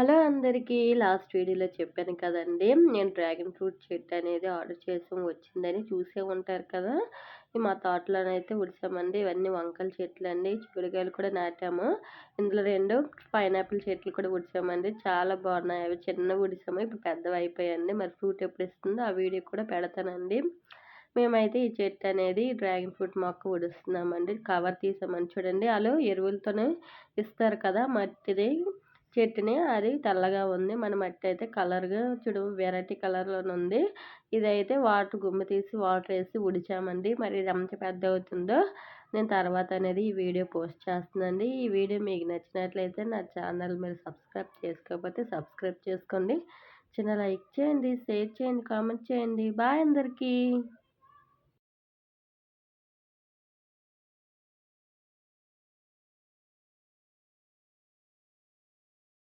Hello అందరికీ last వీడియోలో చెప్పాను కదండి. నేను డ్రాగన్ ఫ్రూట్ చెట్టు అనేది ఆర్డర్ చేసి వచ్చిందని చూసే ఉంటారు కదా. మా తోటలోనైతే ఉడిసామండి. ఇవన్నీ వంకల చెట్లు అండి చిక్కుడుకాయలు కూడా నాటాము. ఇందులో రెండు పైనాపిల్ చెట్లు కూడా ఉడిసామండి. చాలా బాగున్నాయి. అవి చిన్న ఉడిసాము. ఇప్పుడు పెద్దవి అయిపోయాయండి. మరి ఫ్రూట్ ఎప్పుడు ఇస్తుందో ఆ వీడియో కూడా పెడతానండి. మేమైతే ఈ చెట్టు అనేది డ్రాగన్ ఫ్రూట్ మొక్క ఉడుస్తున్నామండి. కవర్ తీసామని చూడండి వాళ్ళు ఎరువులతోనే ఇస్తారు కదా మట్టిది. చెట్టుని అది తెల్లగా ఉంది. మన మట్టి అయితే కలర్గా చూడు వెరైటీ కలర్లో ఉంది. ఇదైతే వాటర్ గుమ్మ తీసి వాటర్ వేసి ఉడిచామండి. మరి ఇది ఎంత పెద్ద అవుతుందో నేను తర్వాత అనేది ఈ వీడియో పోస్ట్ చేస్తున్నానండి. ఈ వీడియో మీకు నచ్చినట్లయితే నా ఛానల్ మీరు సబ్స్క్రైబ్ చేసుకోకపోతే సబ్స్క్రైబ్ చేసుకోండి. చిన్న లైక్ చేయండి షేర్ చేయండి కామెంట్ చేయండి. బాయ్ అందరికీ.